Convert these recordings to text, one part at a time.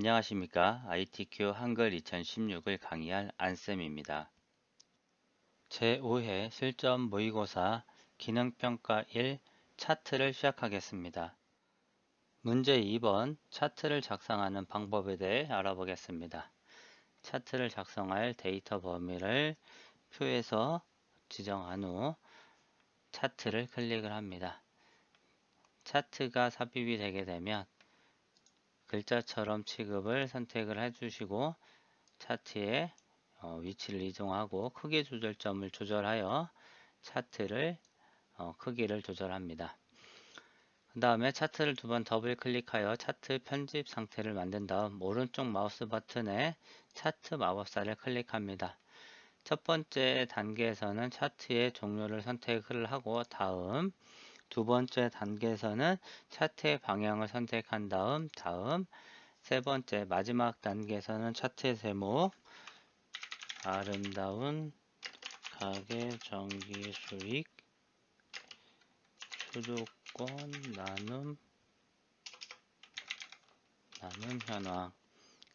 안녕하십니까 ITQ 한글 2016을 강의할 안쌤입니다. 제5회 실전 모의고사 기능평가 1 차트를 시작하겠습니다. 문제 2번 차트를 작성하는 방법에 대해 알아보겠습니다. 차트를 작성할 데이터 범위를 표에서 지정한 후 차트를 클릭을 합니다. 차트가 삽입이 되게 되면 글자처럼 취급을 선택을 해주시고 차트의 어, 위치를 이동하고 크기 조절점을 조절하여 차트를 어, 크기를 조절합니다. 그 다음에 차트를 두 번 더블 클릭하여 차트 편집 상태를 만든 다음 오른쪽 마우스 버튼에 차트 마법사를 클릭합니다. 첫 번째 단계에서는 차트의 종류를 선택을 하고 다음 두 번째 단계에서는 차트의 방향을 선택한 다음 다음. 세 번째 마지막 단계에서는 차트의 제목. 아름다운 가게 정기 수익. 수도권 나눔 나눔 현황.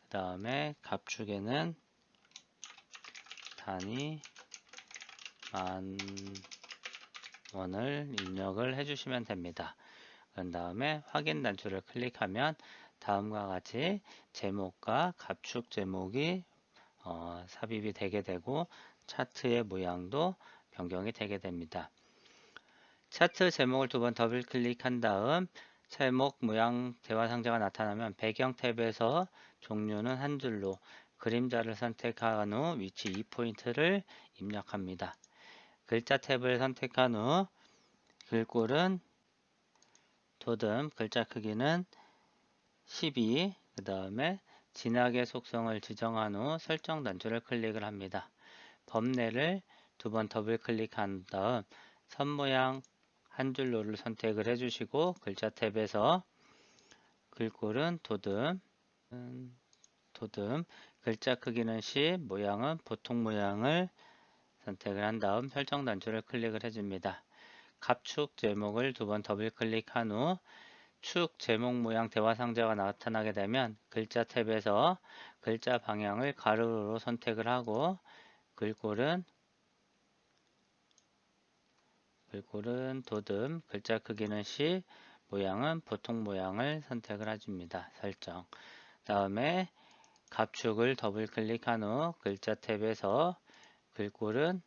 그 다음에 갑축에는 단위 만 원을 입력을 해주시면 됩니다. 그 다음에 확인 단추를 클릭하면 다음과 같이 제목과 갑축 제목이 어, 삽입이 되게 되고 차트의 모양도 변경이 되게 됩니다. 차트 제목을 두 번 더블 클릭한 다음 제목 모양 대화 상자가 나타나면 배경 탭에서 종류는 한 줄로 그림자를 선택한 후 위치 2포인트를 입력합니다. 글자 탭을 선택한 후 글꼴은 도듬 글자 크기는 12, 그 다음에 진하게 속성을 지정한 후 설정 단추를 클릭을 합니다. 범례를 두 번 더블 클릭한 다음 선 모양 한 줄로를 선택을 해주시고 글자 탭에서 글꼴은 도듬, 도듬, 글자 크기는 10, 모양은 보통 모양을 선택을 한 다음 설정 단추를 클릭을 해줍니다. 갑축 제목을 두 번 더블 클릭한 후 축 제목 모양 대화 상자가 나타나게 되면 글자 탭에서 글자 방향을 가로로 선택을 하고 글꼴은 글꼴은 도듬, 글자 크기는 10, 모양은 보통 모양을 선택을 해줍니다. 설정. 다음에 갑축을 더블 클릭한 후 글자 탭에서 글꼴은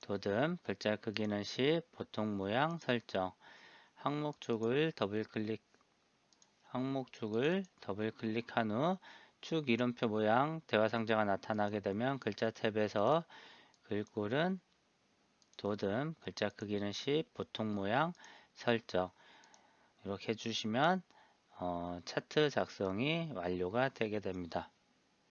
도듬, 글자 크기는 10, 보통 모양 설정. 항목 축을 더블 클릭 항목 축을 더블 클릭한 후 축 이름표 모양 대화 상자가 나타나게 되면 글자 탭에서 글꼴은 도듬, 글자 크기는 10, 보통 모양 설정 이렇게 해주시면 어, 차트 작성이 완료가 되게 됩니다.